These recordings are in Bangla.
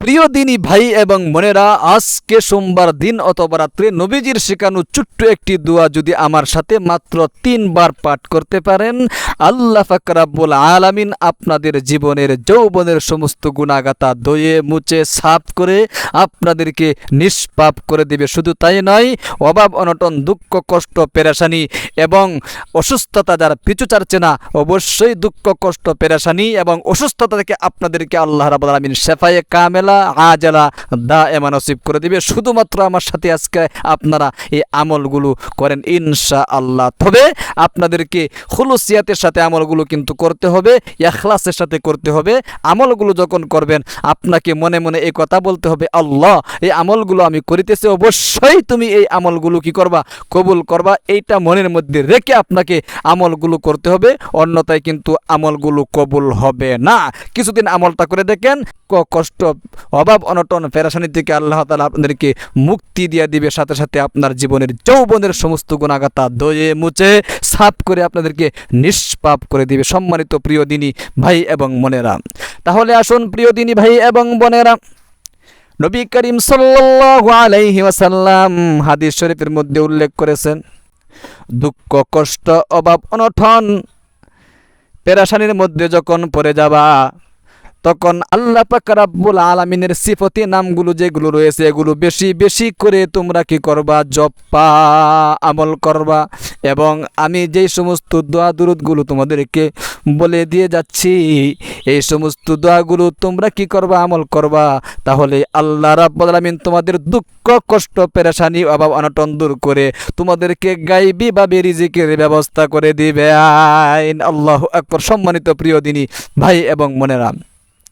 প্রিয় দিনী ভাই এবং মনেরা আজকে সোমবার দিন অথবা রাত্রে নবীজির শেখানো ছোট্ট একটি দোয়া যদি আমার সাথে মাত্র তিনবার পাঠ করতে পারেন, আল্লাহ ফাকরাবুল আলামিন আপনাদের জীবনের যৌবনের সমস্ত গুণাগাতা দয়ে মুছে, সাফ করে আপনাদেরকে নিষ্পাপ করে দেবে। শুধু তাই নয়, অভাব, অনটন, দুঃখ, কষ্ট, পেরেশানি এবং অসুস্থতা যারা পিছু ছাড়ছে না, অবশ্যই দুঃখ, কষ্ট, পেরেশানি এবং অসুস্থতা থেকে আপনাদেরকে আল্লাহ রাবুল আলমিন শেফায়ে কামেলা আজেলা দা এমা নসিব করে দিবে। শুধুমাত্র আমার সাথে আজকে আপনারা এই আমলগুলো করেন ইনশা আল্লাহ তবে আপনাদেরকে খুলুসিয়াতের সাথে আমলগুলো কিন্তু করতে হবে এখলাসের সাথে করতে হবে। আমলগুলো যখন করবেন, আপনাকে মনে মনে এই কথা বলতে হবে, আল্লাহ, এই আমলগুলো আমি করিতেছি, অবশ্যই তুমি এই আমলগুলো কি করবা? কবুল করবা? এইটা মনের মধ্যে রেখে আপনাকে আমলগুলো করতে হবে। অন্যথায় কিন্তু আমলগুলো কবুল হবে না। কিছুদিন আমলটা করে দেখেন কষ্ট অভাব অনটন পেরাশানি থেকে আল্লাহ তালা আপনাদেরকে মুক্তি দিয়ে দিবে। সাথে সাথে আপনার জীবনের যৌবনের সমস্ত গুণাগাতা দয়ে মুছে, সাফ করে আপনাদেরকে নিষ্পাপ করে দিবে। সম্মানিত প্রিয় দিনী ভাই এবং বোনেরা, তাহলে আসুন প্রিয় দিনী ভাই এবং বোনেরা, নবী করিম ওয়াসাল্লাম হাদিস শরীফের মধ্যে উল্লেখ করেছেন, দুঃখ, কষ্ট, অভাব অনঠন পেরাশানির মধ্যে যখন পড়ে যাবা তখন আল্লাহ পাক রাব্বুল আলামিনের সিফতি নামগুলো যেগুলো রয়েছে এগুলো বেশি বেশি করে তোমরা কি করবা? জপা আমল করবা এবং আমি যেই সমস্ত দোয়া দুরুদগুলো তোমাদেরকে বলে দিয়ে যাচ্ছি, এই সমস্ত দোয়াগুলো তোমরা কি করবা, আমল করবা? তাহলে আল্লাহ রাব্বুল আলামিন তোমাদের দুঃখ, কষ্ট, পেরেশানি, অভাব, অনটন দূর করে তোমাদেরকে গাইবি বা রিজিকের ব্যবস্থা করে দিবে আইন আল্লাহ আকবর। সম্মানিত প্রিয় দিনী, ভাই এবং মনেরা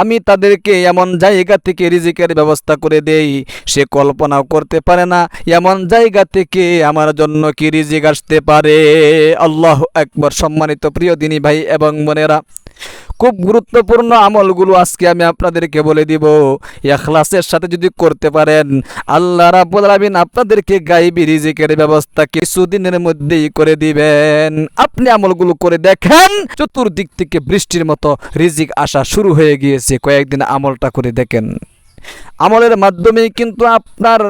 আমি তাদেরকে এমন জায়গা থেকে রিজিকের ব্যবস্থা করে দেই, সে কল্পনাও করতে পারে না। এমন জায়গা থেকে আমার জন্য কি রিজিক আসতে পারে? আল্লাহ একবার সম্মানিত প্রিয় দিনী ভাই এবং বোনেরা খুব গুরুত্বপূর্ণ আমলগুলো আজকে আমি আপনাদেরকে বলে দিব। এখলাসের সাথে যদি করতে পারেন, আল্লাহ রাব্বুল আলামিন আপনাদেরকে গাইবি রিজিকের ব্যবস্থা কিছুদিনের মধ্যেই করে দিবেন। আপনি আমলগুলো করে দেখেন, চতুর্দিক থেকে বৃষ্টির মতো রিজিক আসা শুরু হয়ে গিয়েছে। কয়েকদিন আমলটা করে দেখেন। আমলের মাধ্যমেই কিন্তু আপনার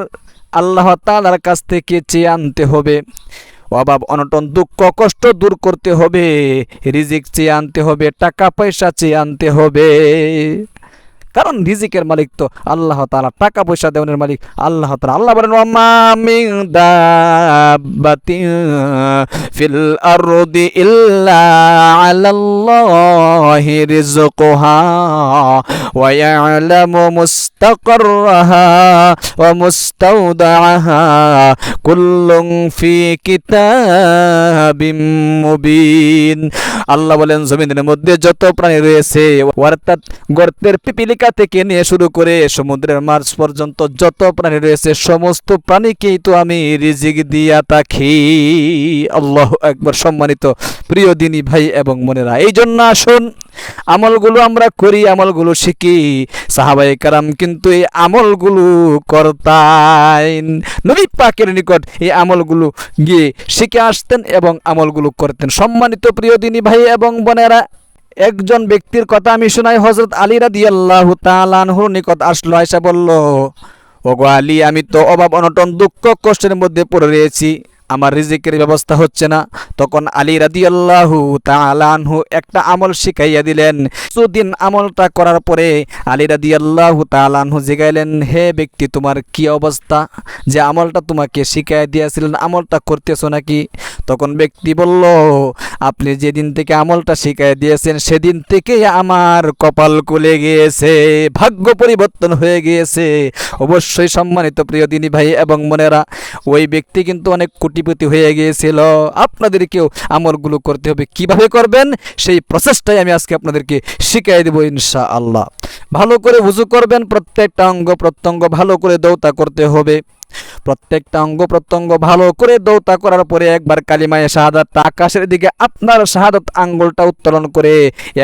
আল্লাহ তাআলার কাছ থেকে চেয়ে আনতে হবে। অভাব, অনটন, দুঃখ, কষ্ট দূর করতে হবে। রিজিক চেয়ে আনতে হবে টাকা পয়সা চেয়ে আনতে হবে। কারণ রিজিকের মালিক তো আল্লাহ তালা টাকা পয়সা দেওয়ার মালিক আল্লাহ তাআলা। আল্লাহ বলেন ফিল আরদি ইল্লা আলাল্লাহি রিজকুহা ওয়া ইয়ালামু মুস্তাকাররাহা ওয়া মুস্তাওদাআহা কুল্লুন ফি কিতাবিম আল্লাহ বলেন, জমিনের মধ্যে যত প্রাণী রয়েছে, অর্থাৎ গর্তের পিপিলিকা থেকে নিয়ে শুরু করে সমুদ্রের মাছ পর্যন্ত যত প্রাণী রয়েছে, সমস্ত প্রাণীকেই তো আমি রিজিক দিয়া থাকি। আল্লাহ একবার সম্মানিত প্রিয় দিনী ভাই এবং মনেরা এই জন্য আসুন, আমলগুলো আমরা করি, আমলগুলো শিখি। সাহাবাই কারাম কিন্তু এই আমলগুলো করতাই নবী পাকের নিকট এই আমলগুলো গিয়ে শিখে আসতেন এবং আমলগুলো করতেন। সম্মানিত প্রিয় দিনী ভাই এবং বোনেরা একজন ব্যক্তির কথা আমি শোনাই হজরত আলী রাদি আল্লাহ তালানহুর নিকট আসলো আয়সা বলল, ওগো আলী, আমি তো অভাব, অনটন, দুঃখ, কষ্টের মধ্যে পড়ে রয়েছি। আমার রিজিকের ব্যবস্থা হচ্ছে না। তখন আলী রাদি আল্লাহু তালানহু একটা আমল শিখাইয়া দিলেন। সুদিন আমলটা করার পরে আলী রাদি আল্লাহু তালানহু জিগাইলেন, হে ব্যক্তি, তোমার কি অবস্থা? যে আমলটা তোমাকে শিখাই দিয়েছিলেন, আমলটা করতেছো নাকি? তখন ব্যক্তি বলল, আপনি যেদিন থেকে আমলটা শিখাই দিয়েছেন, সেদিন থেকে আমার কপাল খুলে গিয়েছে, ভাগ্য পরিবর্তন হয়ে গিয়েছে। অবশ্যই সম্মানিত প্রিয় দিনী ভাই এবং মনেরা ওই ব্যক্তি কিন্তু অনেক কোটিপতি হয়ে গিয়েছিল। আপনাদেরকেও আমলগুলো করতে হবে। কীভাবে করবেন? সেই প্রসেসটাই আমি আজকে আপনাদেরকে শিখিয়ে দেবো ইনশা আল্লাহ ভালো করে উজু করবেন, প্রত্যেকটা অঙ্গ প্রত্যঙ্গ ভালো করে দৌতা করতে হবে। প্রত্যেকটা অঙ্গ প্রত্যঙ্গ ভালো করে দৌতা করার পরে একবার কালিমায়ে শাহাদাতটা আকাশের দিকে আপনার শাহাদাত আঙ্গুলটা উত্তোলন করে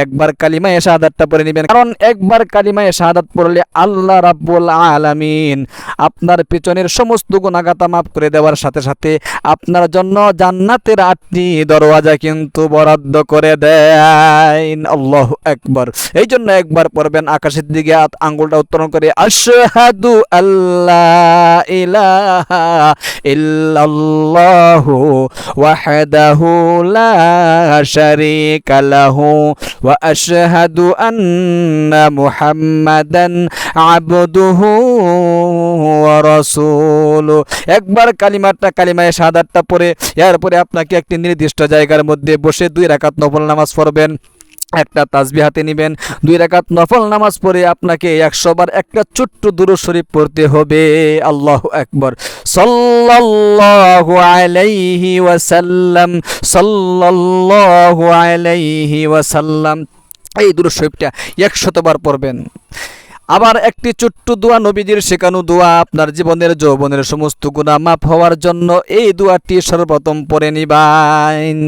একবার কালিমায়ে শাহাদাতটা পড়ে নেবেন। কারণ একবার কালিমায়ে শাহাদাত পড়লে আল্লাহ রাব্বুল আলামিন আপনার পেছনের সমস্ত গুণাগাতা মাফ করে দেওয়ার সাথে সাথে আপনার জন্য জান্নাতের আটটি দরওয়াজা কিন্তু বরাদ্দ করে দেন। আল্লাহু আকবার। এই জন্য একবার পড়বেন আকাশের দিকে আঙ্গুলটা উত্তোলন করে, আশহাদু আল্লাহ ইলাহা লা শারীকা ওয়া আশহাদু আন্না মুহাম্মাদান আবদুহু ওয়া একবার কালিমাটা, কালিমায়ে শাহাদাতটা পরে এরপরে আপনাকে একটি নির্দিষ্ট জায়গার মধ্যে বসে দুই রাকাত নফল নামাজ পড়বেন। একটা তাসবি হাতে নেবেন। দুই রাকাত নফল নামাজ পড়ে আপনাকে একশো বার একটা ছোট্ট দুরু শরীফ পড়তে হবে। আল্লাহ একবার সাল্লাল্লাহু আলাইহি ওয়াসাল্লাম, সাল্লাল্লাহু আলাইহি ওয়াসাল্লাম, এই দুরু শরীফটা একশতবার পড়বেন। আবার একটি ছোট্ট দোয়া নবীজির শেখানো দোয়া আপনার জীবনের যৌবনের সমস্ত গুণা মাফ হওয়ার জন্য এই দোয়াটি সর্বপ্রথম পড়ে নিবাইন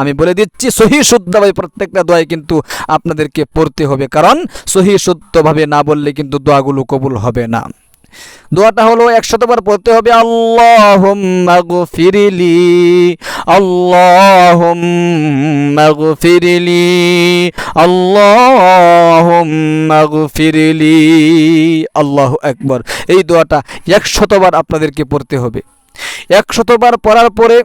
আমি বলে দিচ্ছি, সহি শুদ্ধভাবে প্রত্যেকটা দোয়াই কিন্তু আপনাদেরকে পড়তে হবে। কারণ সহি শুদ্ধভাবে না বললে কিন্তু দোয়াগুলো কবুল হবে না। দোয়াটা হলো একশতবার পড়তে হবে, আল্লাহুম্মা গফিরলি আল্লাহুম্মা গফিরলি, আল্লাহুম্মা এই দোয়াটা একশতবার আপনাদেরকে পড়তে হবে। একশতবার পড়ার পরে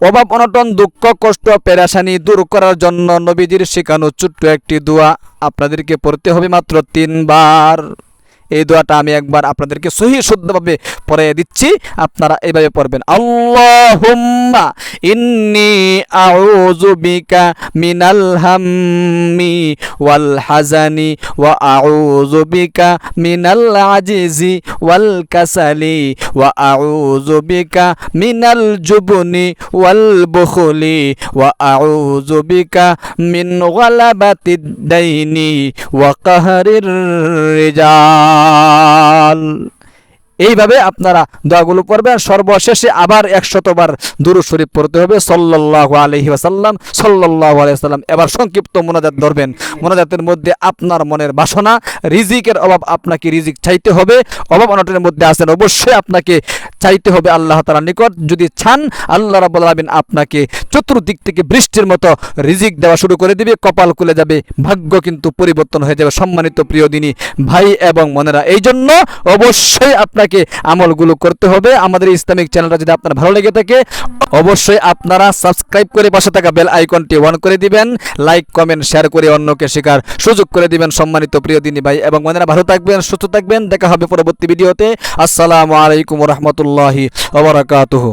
অভাব, অনটন, দুঃখ, কষ্ট পেরাসানি দূর করার জন্য নবীজির শেখানো ছোট্ট একটি দোয়া আপনাদেরকে পড়তে হবে মাত্র তিনবার। এই দোয়াটা আমি একবার আপনাদেরকে সহি শুদ্ধভাবে পড়ে দিচ্ছি। আপনারা এইভাবে পড়বেন, আল্লাহুম্মা ইন্নি আউযু বিকা মিনাল হাম্মি ওয়াল হাজানি ওয়া আউযু বিকা মিনাল আজিজি ওয়াল কাসালি ওয়া আউযু বিকা মিনাল জুবনি ওয়াল বুখলি ওয়া আউযু বিকা মিন গালাবাতিদ দাইনি ওয়া কাহরির রিজাল লাল এইভাবে আপনারা দোয়াগুলো পড়বেন সর্বশেষে আবার একশতবার দুরু শরীফ পড়তে হবে। সল্লাল্লাহু আলাইহি ওয়াসাল্লাম, সল্লাল্লাহু আলাইহি ওয়াসাল্লাম। এবার সংক্ষিপ্ত মোনাজাত ধরবেন। মোনাজাতের মধ্যে আপনার মনের বাসনা, রিজিকের অভাব আপনাকে রিজিক চাইতে হবে। অভাব অনটনের মধ্যে আছেন অবশ্যই আপনাকে চাইতে হবে আল্লাহ তাআলার নিকট। যদি চান, আল্লাহ রাব্বুল আলামিন আপনাকে চতুর্দিক থেকে বৃষ্টির মতো রিজিক দেওয়া শুরু করে দিবে। কপাল খুলে যাবে, ভাগ্য কিন্তু পরিবর্তন হয়ে যাবে সম্মানিত প্রিয় দিনী ভাই এবং মনেরা এই জন্য অবশ্যই আপনাকে আমলগুলো করতে হবে। আমাদের ইসলামিক চ্যানেলটা যদি আপনার ভালো লেগে থাকে, অবশ্যই আপনারা সাবস্ক্রাইব করে পাশে থাকা বেল আইকনটি অন করে দিবেন। লাইক, কমেন্ট, শেয়ার করে অন্যকে শেখার সুযোগ করে দিবেন সম্মানিত প্রিয় দিনী ভাই। এবং মনেরা ভালো থাকবেন, সুস্থ থাকবেন। দেখা হবে পরবর্তী ভিডিওতে। আসসালামু আলাইকুম রহমতুল্লাহি ওবরাকাতুহু